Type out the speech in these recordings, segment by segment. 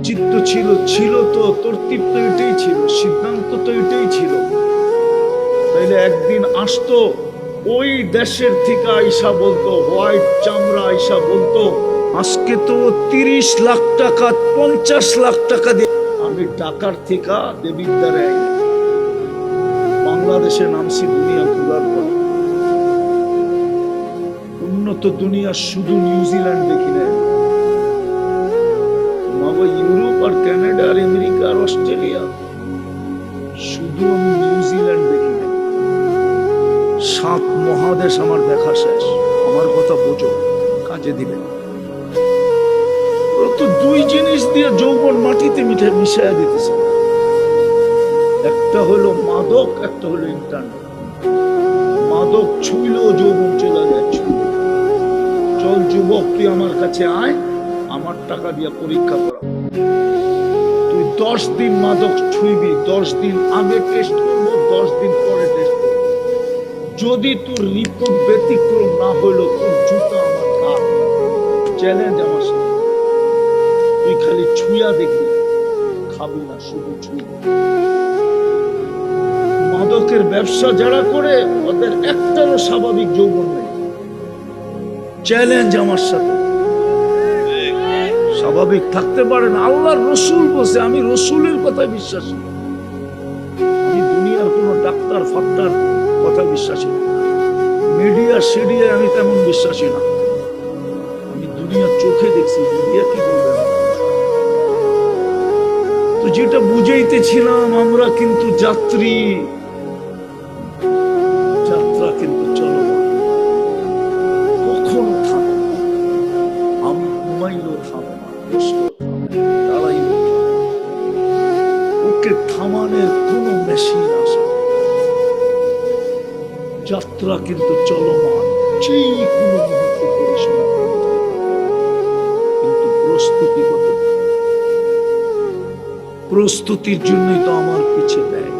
ঔচিত্য ছিল ছিল তো তরতিব তো এটাই ছিল, সিদ্ধান্ত তো এটাই ছিল। তাইলে একদিন আসতো, ওই দেশের থেকে আইসা বলতো, হোয়াইট চামড়া আইসা বলতো, আজকে তো তিরিশ লাখ টাকা, পঞ্চাশ লাখ টাকা দিয়ে আমি টাকার থেকে দেবীর দ্বারা বাংলাদেশে নামছি দুনিয়া ঘুরার পর। উন্নত দুনিয়া শুধু নিউজিল্যান্ড দেখি না তোমাকে ইউরোপ আর আর আমেরিকা আর অস্ট্রেলিয়া। শুধু আমি নিউজিল্যান্ড দেখি না সাত মহাদেশ আমার দেখা শেষ। আমার কথা বোঝো, কাজে দিবে। তো দুই জিনিস দিয়ে যৌবন মাটিতে মিঠে মিশাইয়া দিতেছে। একটা হলো মাদক, একটা হলো ইন্টারনেট। মাদক ছুইলেও যৌবন চলে চল যুবক, তুই আমার কাছে আয়, আমার টাকা দিয়ে পরীক্ষা করা তুই দশ দিন মাদক ছুঁইবি, দশ দিন আগে টেস্ট করব, দশ দিন পরে টেস্ট করব। যদি তোর রিপোর্ট ব্যতিক্রম না হইল, তোর জুতা আমার খাপ চ্যালেঞ্জ আমার সাথে। তুই খালি ছুঁয়া দেখবি, খাবি না, শুধু ছুঁই। মাদকের ব্যবসা যারা করে, ওদের একটারও স্বাভাবিক যৌবন নেই। চ্যালেঞ্জ আমার সাথে। স্বাভাবিক থাকতে পারে না। আল্লাহর রসুল বসে আমি রসুলের কথায় বিশ্বাসী। আমি দুনিয়ার কোনো ডাক্তার, ফাক্তার কথা বিশ্বাসী না। মিডিয়া সিডিয়া আমি তেমন বিশ্বাসী না। আমি দুনিয়ার চোখে দেখছি, মিডিয়া কি বলবে? তো যেটা বুঝাইতেছিলাম আমরা কিন্তু যাত্রা। প্রস্তুতির জন্যই তো আমার পিছে দেয়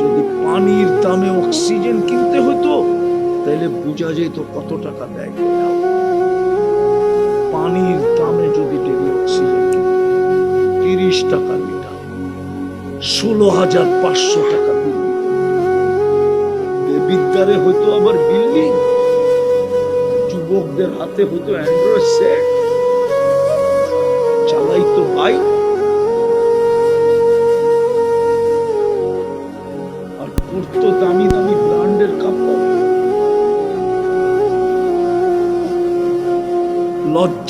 যদি পানির দামে অক্সিজেন কিনতে হতো, তাহলে বোঝা যেত কত টাকা দেয় পানির দামে যদি ডেলি অক্সিজেন তিরিশ টাকা লিটার, ষোলো হাজার পাঁচশো টাকা বিল বিদ্যারে হয়তো আবার বিল্ডিং, যুবকদের হাতে হয়তো অ্যান্ড্রয়েড সেট, চালাইতো বাইক।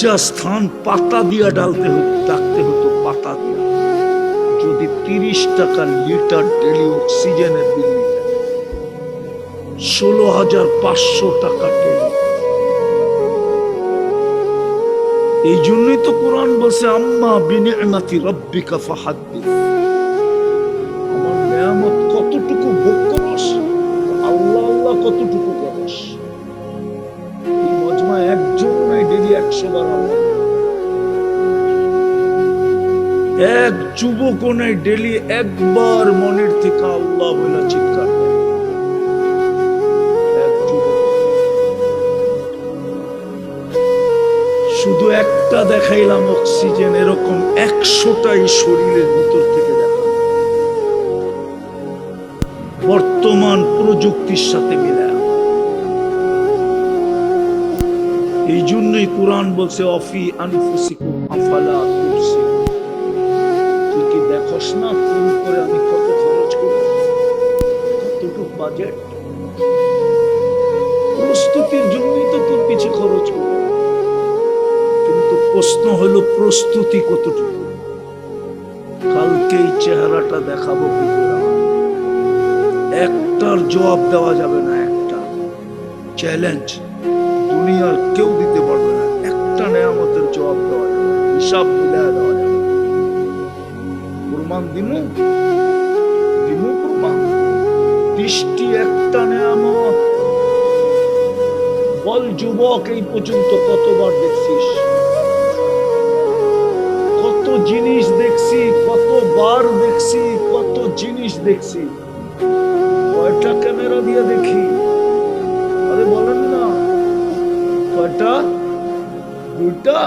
লজ্জা স্থান পাতা দিয়া ডালতে হতো, ডাকতে হতো পাতা দিয়া। যদি তিরিশ টাকা লিটার ডেলি অক্সিজেনের বিল ষোলো হাজার পাঁচশো টাকা এই জন্যই তো কোরআন বলছে, আম্মা বিনিয়ামাতি রব্বিকা ফাহাদ্দিস। আমার নিয়ামত কতটুকু ভোগ করস আল্লাহ আল্লাহ কতটুকু এক যুবক ডেলি একবার মনের থেকে আল্লাহ বলে চিৎকার। শুধু একটা দেখাইলাম অক্সিজেন, এরকম একশোটাই শরীরের ভিতর থেকে দেখা। বর্তমান প্রযুক্তির সাথে মিলে। এই জন্যই কোরআন বলছে, অফি আনফুসিকুম আফালা তুবসিরুন। তুই কি দেখোস না ফোন করে আমি কত খরচ করি? কতটুকু বাজেট প্রস্তুতির জন্যই তো তোর পিছে খরচ করি। কিন্তু প্রশ্ন হলো, প্রস্তুতি কতটুকু? কালকে এই চেহারাটা দেখাবো একটার জবাব দেওয়া যাবে না একটা। চ্যালেঞ্জ। দুনিয়ার কেউ দিতে পারবে না। একটা নেয়ামতের জবাব দেওয়া যাবে হিসাব মিলায় দেওয়া যাবে। প্রমাণ দিমু দিমু প্রমাণ বৃষ্টি একটা নেয়ামত। বল যুবক, এই পর্যন্ত কতবার দেখছিস? কত জিনিস দেখছি, কতবার দেখছি, কত জিনিস দেখছি। কয়টা ক্যামেরা দিয়ে দেখি? কয়টা দুইটা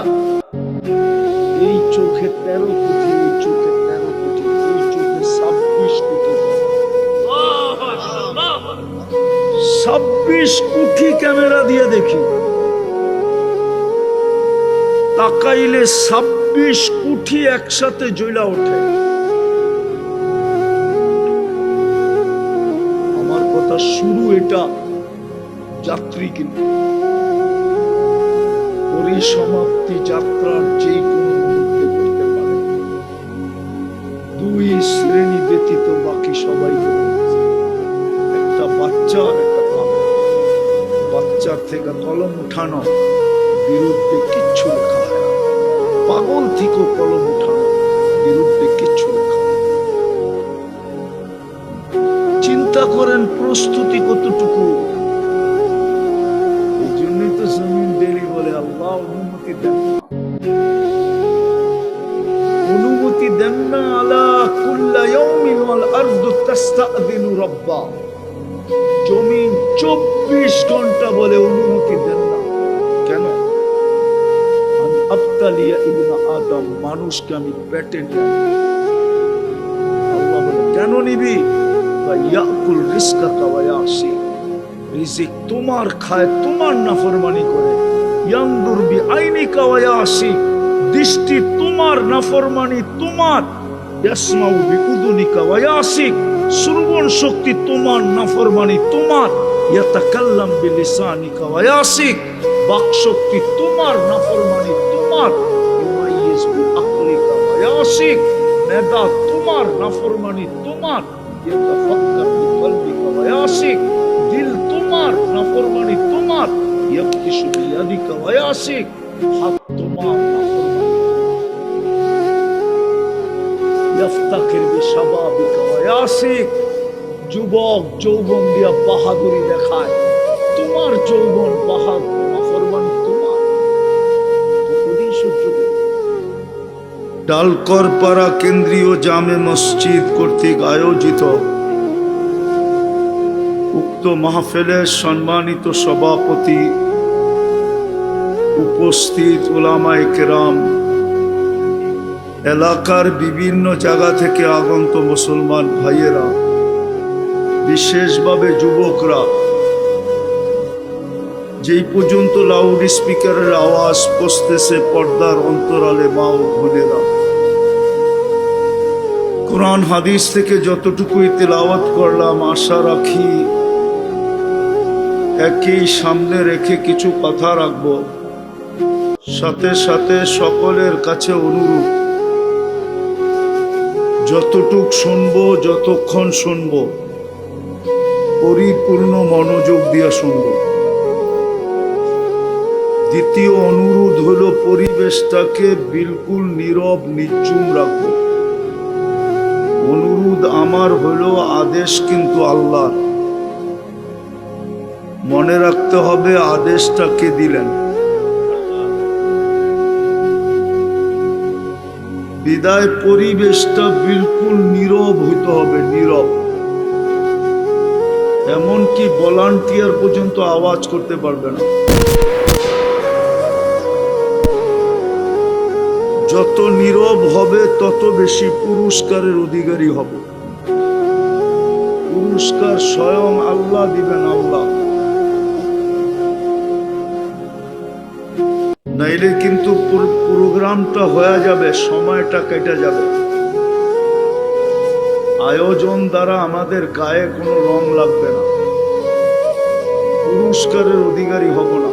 এই চোখের তেরো কোটি, এই চোখে তেরো কোটি, এই চোখে ছাব্বিশ কোটি। ছাব্বিশ কোটি ক্যামেরা দিয়ে দেখি। তাকাইলে ছাব্বিশ কোটি একসাথে জ্বলা ওঠে। আমার কথা শুরু এটা যাত্রী কিন্তু। পরিসমাপ্তি যাত্রার যে কোনো মুহূর্তে পারে। দুই শ্রেণি ব্যতীত বাকি সবাই একটা বাচ্চা একটা বাচ্চার থেকে কলম উঠানো, বিরুদ্ধে কিচ্ছু লেখা হয় পাগল থেকেও কলম উঠানো, বিরুদ্ধে কিচ্ছু লেখা চিন্তা করেন, প্রস্তুতি কতটুকু? অনুমতি দেন। অনুমতি দেন না আলা কুল্লা ইয়াউমিন ওয়াল তাস্তাযিনু রাব্বা। জমিন চব্বিশ ঘণ্টা বলে অনুমতি দেন না। কেন? আবতালিয়া আদম, মানুষকে আমি পেটে নিয়ে কেন নিবি? ইয়াকুল রিজকাকা ওয়া ইয়াসি রিজিক তোমার খায়, তোমার নাফরমানি করে। ইয়ানদুর বি আইনিকা ওয়া ইয়াসি দৃষ্টি তোমার নাফরমানি তোমার। ইয়াসমাউ বি উদুনিকা ওয়া ইয়াসিক শ্রবণ শক্তি তোমার নাফরমানি তোমার। ইয়াতাকাল্লাম বি লিসানিকা ওয়া ইয়াসিক বাক শক্তি তোমার নাফরমানি তোমার। ইউমাইয়িজ বি আকলিকা ওয়া ইয়াসিক মেধা তোমার নাফরমানি তোমার। ইয়াতাফাক্কার বি কলবিকা ওয়া ইয়াসিক দিল তোমার নাফরমানি তোমার। ইয়াবতিশু বিয়াদিকা যুবক যৌবন দিয়া বাহাদুরি দেখায়। তোমার যৌবন বাহাদুর তোমার। কেন্দ্রীয় জামে মসজিদ কর্তৃক আয়োজিত উক্ত মাহফিলের সম্মানিত সভাপতি উপস্থিত ওলামায়ে কেরাম, এলাকার বিভিন্ন জায়গা থেকে আগন্ত মুসলমান ভাইয়েরা, বিশেষভাবে যুবকরা, যেই পর্যন্ত লাউড স্পিকারের আওয়াজ পৌঁছতেছে পর্দার অন্তরালে মা ও বোনেরা। কোরআন হাদিস থেকে যতটুকুই তেলাওয়াত করলাম, আশা রাখি একই সামনে রেখে কিছু কথা রাখব। সাথে সাথে সকলের কাছে অনুরোধ। যতটুক শুনব, যতক্ষণ শুনব, পরিপূর্ণ মনোযোগ দিয়ে শুনব। দ্বিতীয় অনুরোধ হলো পরিবেশটাকে বিলকুল নীরব, নিচুম রাখব। অনুরোধ আমার হলো আদেশ কিন্তু আল্লাহ মনে রাখতে হবে আদেশটা কে দিলেন? বিদায় পরিবেশটা বিলকুল নীরব হইতে হবে, নীরব। এমনকি ভলান্টিয়ার পর্যন্ত আওয়াজ করতে পারবে না। যত নীরব হবে, তত বেশি পুরস্কারের অধিকারী হবে। পুরস্কার স্বয়ং আল্লাহ দিবেন, আল্লাহ। নাইলে কিন্তু প্রোগ্রামটা হয়ে যাবে, সময়টা কেটে যাবে। আয়োজন দ্বারা আমাদের গায়ে কোনো রং লাগবে না। পুরস্কারের অধিকারী হব না।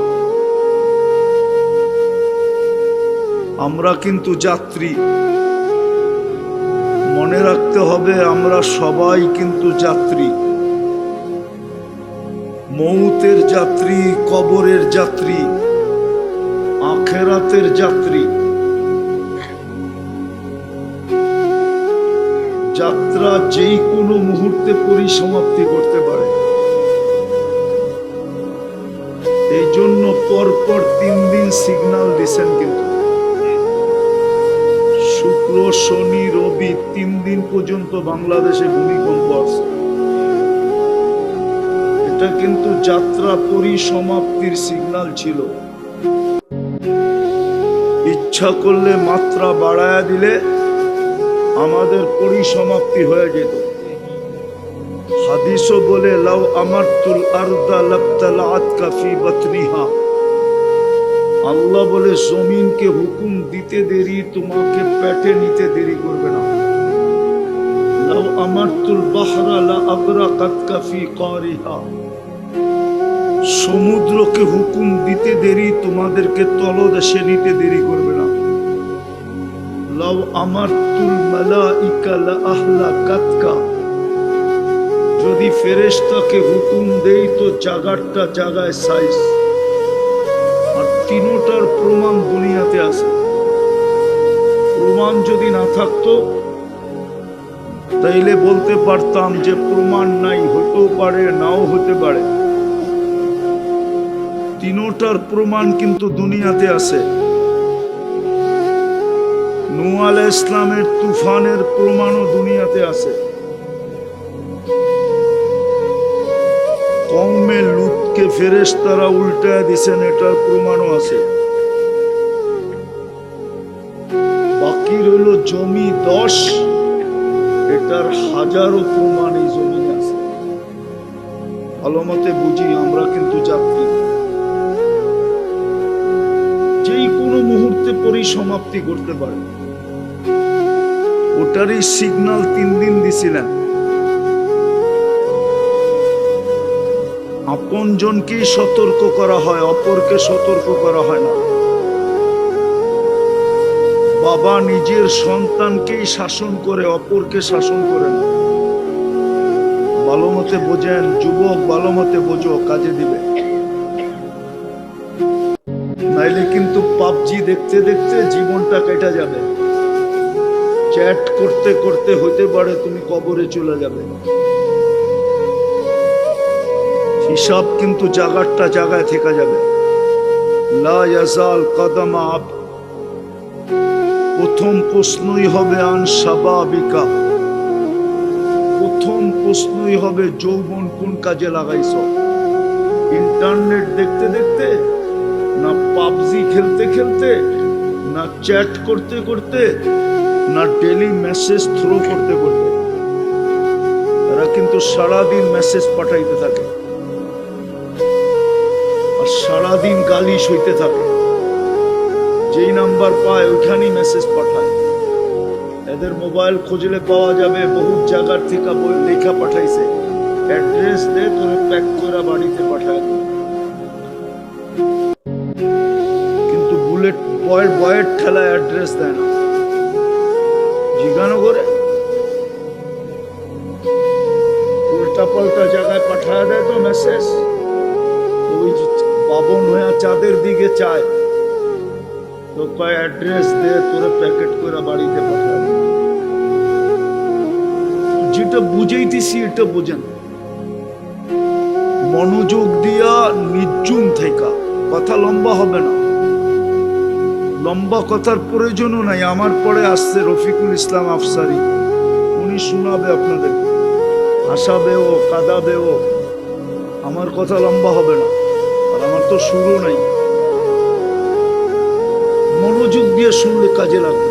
আমরা কিন্তু যাত্রী। মনে রাখতে হবে, আমরা সবাই কিন্তু যাত্রী। মৌতের যাত্রী, কবরের যাত্রী। আখেরাতের যাত্রী। যাত্রা যেই কোনো মুহূর্তে পরিসমাপ্তি করতে পারে। এই জন্য পরপর তিন দিন সিগন্যাল দিছেন কিন্তু। শুক্র, শনি, রবি তিন দিন পর্যন্ত বাংলাদেশে ভূমিকম্প আছে। এটা কিন্তু যাত্রা পরিসমাপ্তির সিগন্যাল ছিল। ইচ্ছা করলে মাত্রা বাড়ায়া দিলে আমাদের পরিসমাপ্তি হয়ে যেত। হাদিসও বলে, লাউ আমার তুল আরদা লাবতালাত কাফি বতনিহা। আল্লাহ বলে, জমিনকে হুকুম দিতে দেরি, তোমাকে পেটে নিতে দেরি করবে না। লাউ আমার তুল বাহরা লা আবরাকাত কাফি কারিহা। সমুদ্রকে হুকুম দিতে দেরি, তোমাদেরকে তলদেশে নিতে দেরি করবে না। লাউ আমার তুল মালাইকা লা আহলা কাতকা যদি ফেরেশতাকে হুকুম দেই তো জাগারটা জাগায় সাইজ। আর তিনোটার প্রমাণ দুনিয়াতে আছে। প্রমাণ যদি না থাকতো, তাইলে বলতে পারতাম যে প্রমাণ নাই, হতেও পারে, নাও হতে পারে। তিনোটার প্রমাণ কিন্তু দুনিয়াতে আছে। নূ আলাইহিস ইসলামের তুফানের প্রমাণও দুনিয়াতে আছে। কৌমে লুটকে ফেরেস তারা উল্টায় দিছেন, এটার প্রমাণও আছে। বাকি রইল জমি দশ, এটার হাজারো প্রমাণ এই জমিনে আছে। ভালো মতে বুঝি, আমরা কিন্তু যাত্রী। যেই কোনো মুহূর্তে পরিসমাপ্তি করতে পারে। ওটারই সিগন্যাল তিন দিন দিছিলেন। আপন জনকেই সতর্ক করা হয়, অপরকে সতর্ক করা হয় না। বাবা নিজের সন্তানকেই শাসন করে, অপরকে শাসন করে না। বোঝেন, যুবক ভালো মতে বোঝো, কাজে দিবে। নাইলে কিন্তু পাবজি দেখতে দেখতে জীবনটা কেটে যাবে। চ্যাট করতে করতে হতে পারে তুমি কবরে চলে যাবে। হিসাব কিন্তু জাগারটা জায়গায় থেকে যাবে। কদম আপ প্রথম প্রশ্নই হবে আন স্বাভাবিকা প্রথম প্রশ্নই হবে যৌবন কোন কাজে লাগাইছ? ইন্টারনেট দেখতে দেখতে না পাবজি খেলতে খেলতে না চ্যাট করতে করতে না ডেলি মেসেজ থ্রো করতে করতে এরা কিন্তু সারাদিন মেসেজ পাঠাইতে থাকে। আর সারাদিন গালি সইতে থাকে। যেই নাম্বার পায়, ওইখানেই মেসেজ পাঠায়। এদের মোবাইল খুঁজলে পাওয়া যাবে, বহুত জায়গার থেকে বই লেখা পাঠাইছে। অ্যাড্রেস দে, তোরে প্যাক করে বাড়িতে পাঠায়। কিন্তু বুলেট বয়ের বয়ের ঠেলায় অ্যাড্রেস দেয় না। করে। উল্টা পাল্টা জায়গায় পাঠায় দেয় তো মেসেজ ওই যে বাবন হয়ে চাঁদের দিকে চায়। তো কয় অ্যাড্রেস দে, তোরে প্যাকেট করে বাড়িতে পাঠাবে। যেটা বুঝাইতেছি, এটা বোঝেন। মনোযোগ দিয়া নির্জুম থেকে কথা লম্বা হবে না। লম্বা কথার প্রয়োজনও নাই। আমার পরে আসছে রফিকুল ইসলাম আফসারি। উনি শোনাবে আপনাদের। হাসাবেও, কাঁদাবেও। আমার কথা লম্বা হবে না। আর আমার তো শুরু নাই। মনোযোগ দিয়ে শুনলে কাজে লাগবে।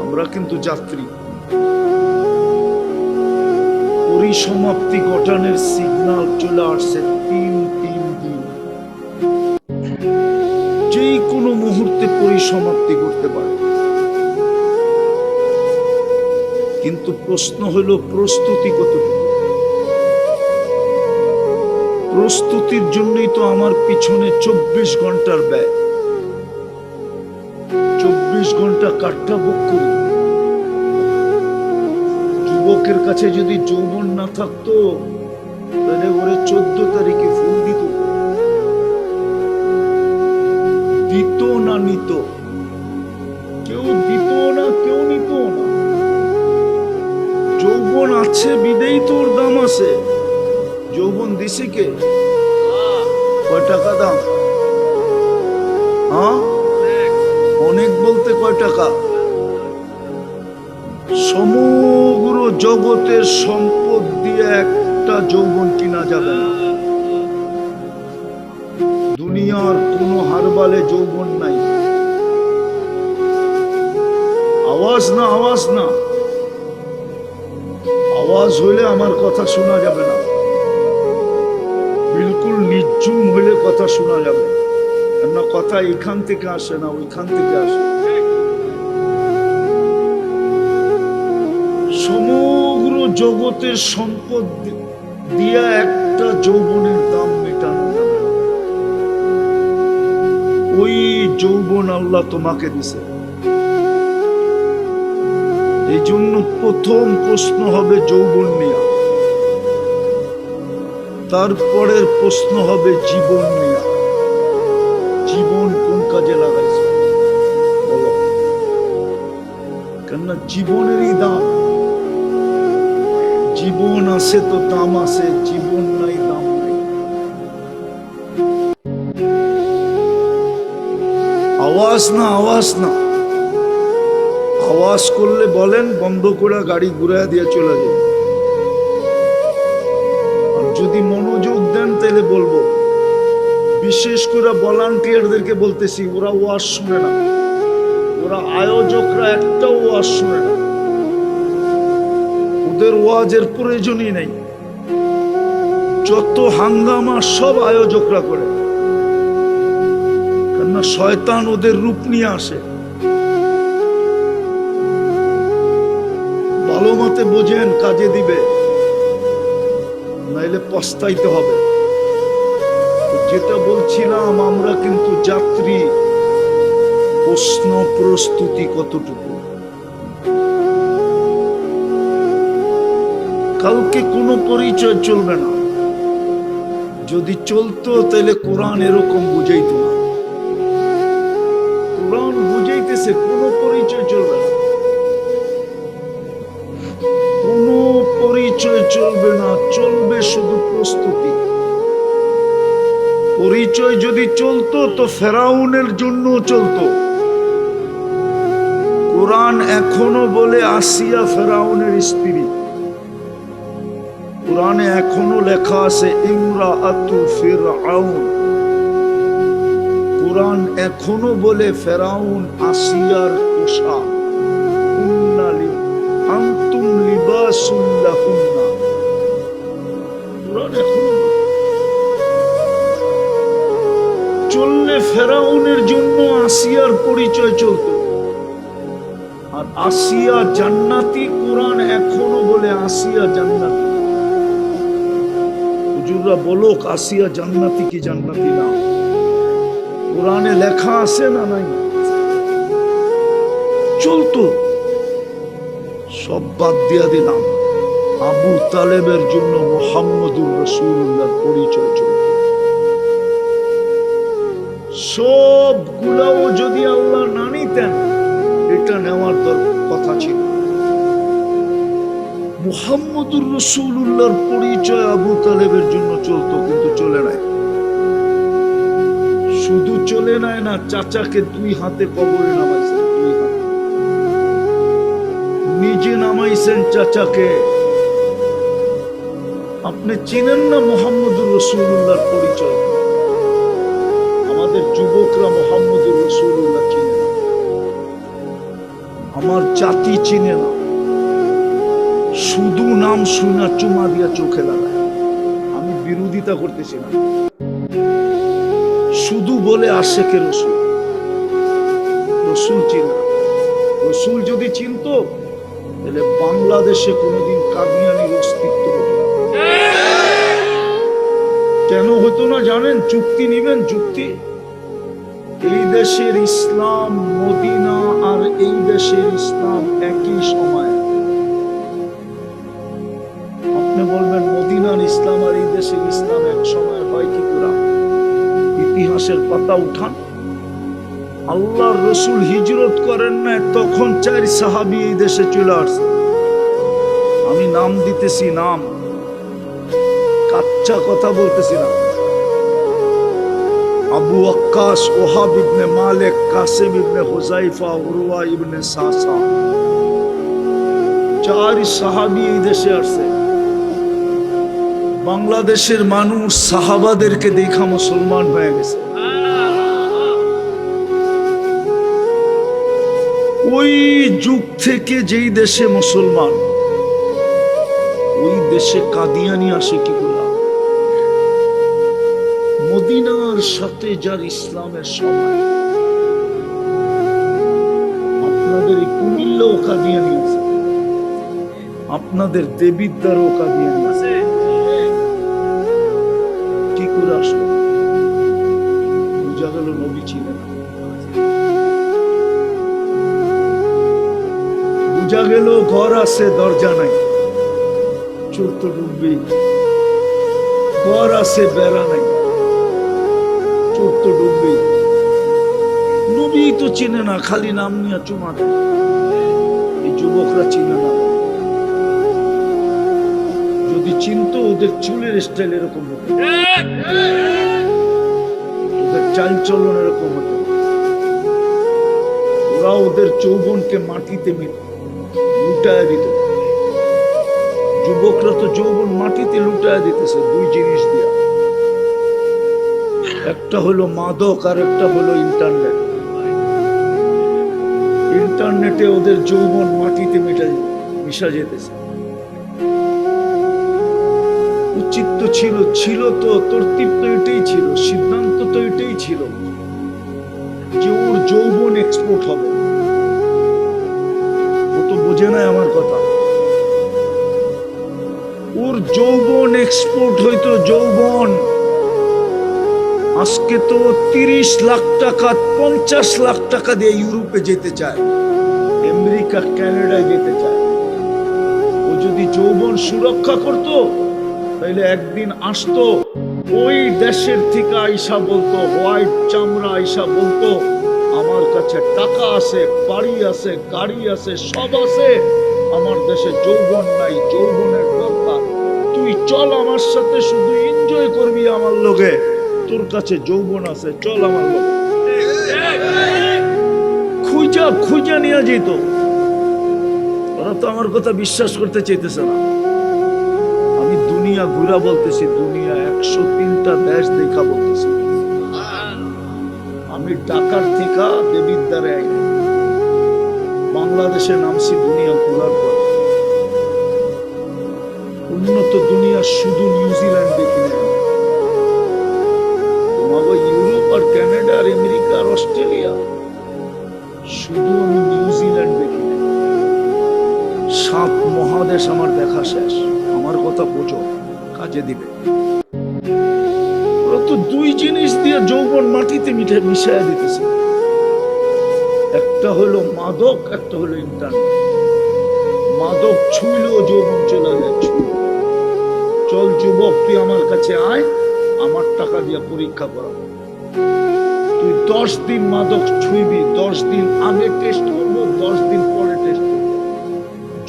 আমরা কিন্তু যাত্রী। পরিসমাপ্তি ঘটানোর সিগন্যাল চলে আসছে। তিন পরিসমাপ্তি করতে পারে। কিন্তু প্রশ্ন হলো প্রস্তুতি কতটুকু? প্রস্তুতির জন্যই তো আমার পিছনে চব্বিশ ঘণ্টার ব্যয়। চব্বিশ ঘণ্টা কাঠটা বুক করি। যুবকের কাছে যদি যৌবন না থাকতো, তাহলে ওরে চোদ্দ তারিখে ফুল দিত না নিত? কেউ দিত না, কেউ নিত না। যৌবন আছে, বিদেই তোর দাম আছে। যৌবন দিছে কে? কয় টাকা দাম? হ্যাঁ? অনেক বলতে কয় টাকা? সমগ্র জগতের সম্পদ দিয়ে একটা যৌবন কিনা যাবে না। হারবালে যৌবন নাই। আওয়াজ না আওয়াজ না। আওয়াজ হইলে আমার কথা শোনা যাবে না। বিলকুল নির্জুম হইলে কথা শোনা যাবে। কেননা কথা এখান থেকে আসে না, ওইখান থেকে আসে। সমগ্র জগতের সম্পদ দিয়া একটা যৌবনের যৌবন আল্লাহ তোমাকে দিছে। এই জন্য প্রথম প্রশ্ন হবে যৌবন নিয়ে। তারপরের প্রশ্ন হবে জীবন নিয়ে। জীবন কোন কাজে লাগাইছে? কেননা জীবনেরই দাম। জীবন আছে তো দাম আছে, জীবন আওয়াজ না আওয়াজ না। আওয়াজ করলে বলেন, বন্ধ করে গাড়ি ঘুরায় দিয়ে চলে যাবে। যদি মনোযোগ দেন, তাহলে বলব, বিশেষ করে ভলান্টিয়ারদেরকে বলতেছি, ওরা ওয়াজ শুনে না। ওরা আয়োজকরা একটাও ওয়াজ শুনে না। ওদের ওয়াজের প্রয়োজনই নেই। যত হাঙ্গামা সব আয়োজকরা করে। কেননা শয়তান ওদের রূপ নিয়ে আসে। ভালো মতে বোঝেন কাজে দিবে, নাইলে পস্তাইতে হবে। যেটা বলছিলাম, আমরা কিন্তু যাত্রী, প্রশ্ন প্রস্তুতি কতটুকু? কাউকে কোনো পরিচয় চলবে না। যদি চলতো, তাহলে কোরআন এরকম বুঝাইতো না। বুঝাইতেছে কোনো পরিচয় চলবে না। কোনো পরিচয় চলবে না, চলবে শুধু প্রস্তুতি। পরিচয় যদি চলতো তো ফেরাউনের জন্য চলতো। কোরআন এখনও বলে আসিয়া ফেরাউনের স্ত্রী। কোরআনে এখনও লেখা আছে ইমরা আতু ফিরআউন। কোরআন এখনও বলে ফেরাউন আসিয়ার পোশাক। আন্তুম লিবাসুল কোরআন এখনও চললে ফেরাউনের জন্য আসিয়ার পরিচয় চলতো। আর আসিয়া জান্নাতি কোরআন এখনও বলে আসিয়া জান্নাতি। হুজুররা বলো আসিয়া জান্নাতি কি জান্নাতি না? কোরআনে লেখা আছে না নাই? চলতো সব বাদ দিয়া দিলাম। আবু তালেবের জন্য মোহাম্মদুর রসুল্লাহর পরিচয় চলত সবগুলাও যদি আল্লাহ না নিতেন, এটা নেওয়ার দর- কথা ছিল। মুহাম্মদুর রসুল্লাহর পরিচয় আবু তালেবের জন্য চলতো, কিন্তু চলে নাই। শুধু চলে নাই না চাচাকে দুই হাতে কবরে নামাইছেন নিজে নামাইছেন চাচাকে। আপনি চিনেন না মোহাম্মদুর রসুল্লাহর পরিচয়? আমাদের যুবকরা মোহাম্মদুর রসুল্লাহ চিনে না। আমার জাতি চিনে না। শুধু নাম শুনা চুমা দিয়া চোখে লাগায় আমি বিরোধিতা করতেছি না। শুধু বলে আসে কে রসুল। রসুল চিনা। রসুল যদি চিনত, তাহলে বাংলাদেশে কোনোদিন কাদিয়ানির অস্তিত্ব কেন হতো না জানেন? চুক্তি নিবেন, চুক্তি। এই দেশের ইসলাম মদিনা আর এই দেশের ইসলাম একই সময়। ইতিহাসের পাতা উঠান। আল্লাহর রসুল হিজরত করেন না তখন চার সাহাবি এই দেশে চলে আসছে। আমি নাম দিতেছি নাম, কাচ্চা কথা বলতেছি না। আবু আক্কাস ওহাব ইবনে মালিক, কাসিম ইবনে হুজাইফা উরওয়া ইবনে সাসা। চার সাহাবি এই দেশে আসছে। বাংলাদেশের মানুষ সাহাবাদেরকে দেখা মুসলমান হয়ে গেছে। ওই যুগ থেকে যেই দেশে মুসলমান, ওই দেশে কাদিয়ানি আসে কি করে? মদিনার সাথে যার ইসলামের সময়, আপনাদের কুমিল্লাও কাদিয়ানি আছে। আপনাদের দেবিদ্বারও কাদিয়ানি আছে। আসলো। নবী ছিলেন গেল ঘর আছে, দরজা নাই। চোর তো ঘর আছে, বেড়া নাই। চোর তো নবী তো চিনে না, খালি নাম নিয়ে চুমা এই যুবকরা চিনে না। যদি চিনতো ওদের চুলের স্টাইল এরকম হতো। ওদের চাল চলন এরকম হতো। ওরা ওদের যৌবনকে মাটিতে মিট লুটায় দিত। যুবকরা তো যৌবন মাটিতে লুটায় দিতেছে দুই জিনিস দিয়া। একটা হলো মাদক আর একটা হলো ইন্টারনেট ইন্টারনেটে ওদের যৌবন মাটিতে মিটা মিশা যেতেছে। উচিত তো ছিল ছিল তো তরতিব তো এটাই ছিল, সিদ্ধান্ত তো এটাই ছিল যে ওর যৌবন এক্সপোর্ট হবে। ও তো বোঝে না আমার কথা। ওর যৌবন এক্সপোর্ট হইতো, যৌবন। আজকে তো তিরিশ লাখ টাকা, পঞ্চাশ লাখ টাকা দিয়ে ইউরোপে যেতে চায়, আমেরিকা কানাডায় যেতে চায়। ও যদি যৌবন সুরক্ষা করত তাহলে একদিন আসতো, ওই দেশের থেকে আইসা বলতো, হোয়াইট চামড়া আইসা বলতো, আমার কাছে টাকা আছে, বাড়ি আছে, গাড়ি আছে, সব আছে, আমার দেশে যৌবন নাই, যৌবনের দরকার। তুই চল আমার সাথে, শুধু এনজয় করবি আমার লোকে। তোর কাছে যৌবন আছে, চল আমার লোকে। খুঁজা খুঁজা নিয়ে যেত। ওরা তো আমার কথা বিশ্বাস করতে চাইতেছে না। দুনিয়া ঘুরা বলতেছি, দুনিয়া একশো তিনটা দেশ দেখা বলতেছি। আমি ঢাকার থেকে দেবিদ্বারে আইনি। বাংলাদেশে নামছি দুনিয়া ঘুরার পর। উন্নত দুনিয়া শুধু নিউজিল্যান্ড দেখি না ইউরোপ আর কানাডা আর আমেরিকা আর অস্ট্রেলিয়া শুধু আমি নিউজিল্যান্ড দেখি সাত মহাদেশ আমার দেখা শেষ। আমার কথা বোঝো। কাজে দিবে। তো দুই জিনিস দিয়ে যৌবন মাটিতে মিঠে মিশাইয়া দিতেছে। একটা হলো মাদক, একটা হলো ইন্টারনেট। মাদক ছুইলেও যৌবন চলে যায় চল যুবক, তুই আমার কাছে আয়, আমার টাকা দিয়ে পরীক্ষা করাবো তুই দশ দিন মাদক ছুঁইবি, দশ দিন আগে টেস্ট করব, দশ দিন পরে টেস্ট করব।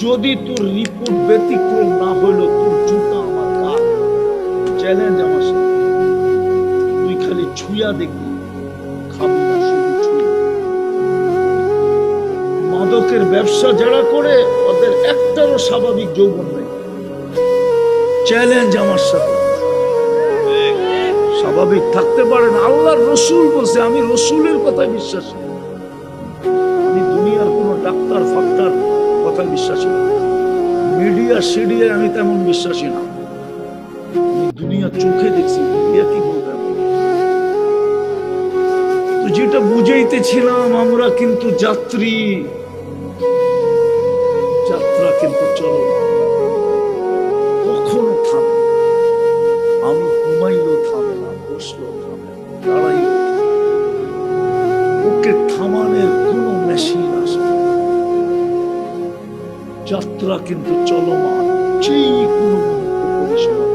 যদি তোর রিপোর্ট ব্যতিক্রম না হইল তোর চ্যালেঞ্জ আমার সাথে তুই খালি ছুঁয়া দেখবি মাদকের ব্যবসা যারা করে, ওদের একটারও স্বাভাবিক যৌবন নেই। চ্যালেঞ্জ আমার সাথে। স্বাভাবিক থাকতে পারেন আল্লাহর রসুল বলছে, আমি রসুলের কথায় বিশ্বাসী আমি দুনিয়ার কোনো ডাক্তার, ফাক্তার কথা বিশ্বাসী না। মিডিয়া সিডিয়া আমি তেমন বিশ্বাসী না। দুনিয়া চোখে দেখছি মিডিয়া কি বলবে তো যেটা বুঝাইতেছিলাম আমরা কিন্তু যাত্রী। যাত্রা কিন্তু চলো থামে আমি থামে না থামে ওকে থামানোর কোনো মেশিন আসে যাত্রা কিন্তু চলমান যে কোনো মুহূর্তে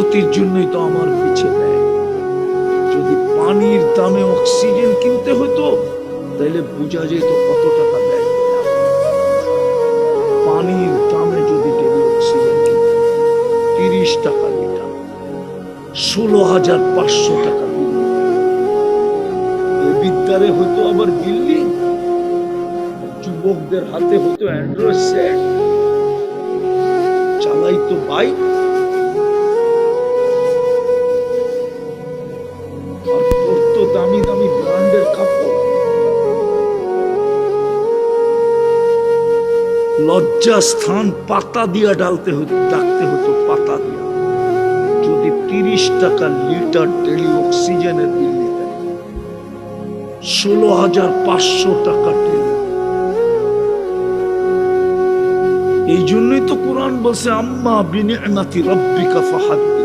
প্রস্তুতির জন্যই তো আমার পিছে দেয়। যদি পানির দামে অক্সিজেন কিনতে হতো তাহলে বোঝা যেত কত টাকা ব্যয় পানির দামে যদি ডেলি অক্সিজেন তিরিশ টাকা লিটার, ষোলো হাজার পাঁচশো টাকা এ বিদ্যারে হতো আবার বিল্ডিং যুবকদের হাতে হতো অ্যান্ড্রয়েড সেট, চালাইতো বাইক লজ্জা স্থান পাতা দিয়া ডালতে হতো, ডাকতে হতো পাতা দিয়া। যদি তিরিশ টাকা লিটার ডেলি অক্সিজেনের বিল ষোলো হাজার পাঁচশো টাকা এই জন্যই তো কোরআন বলছে, আম্মা বিনিয়াতি রব্বিকা ফাহাদ্দিস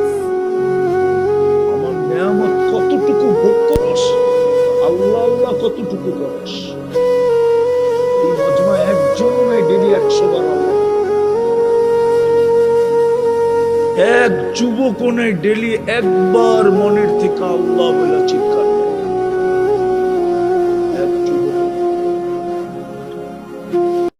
নেই ডেলি একবার মনের থেকে আল্লাহ বলে চিৎকার করে।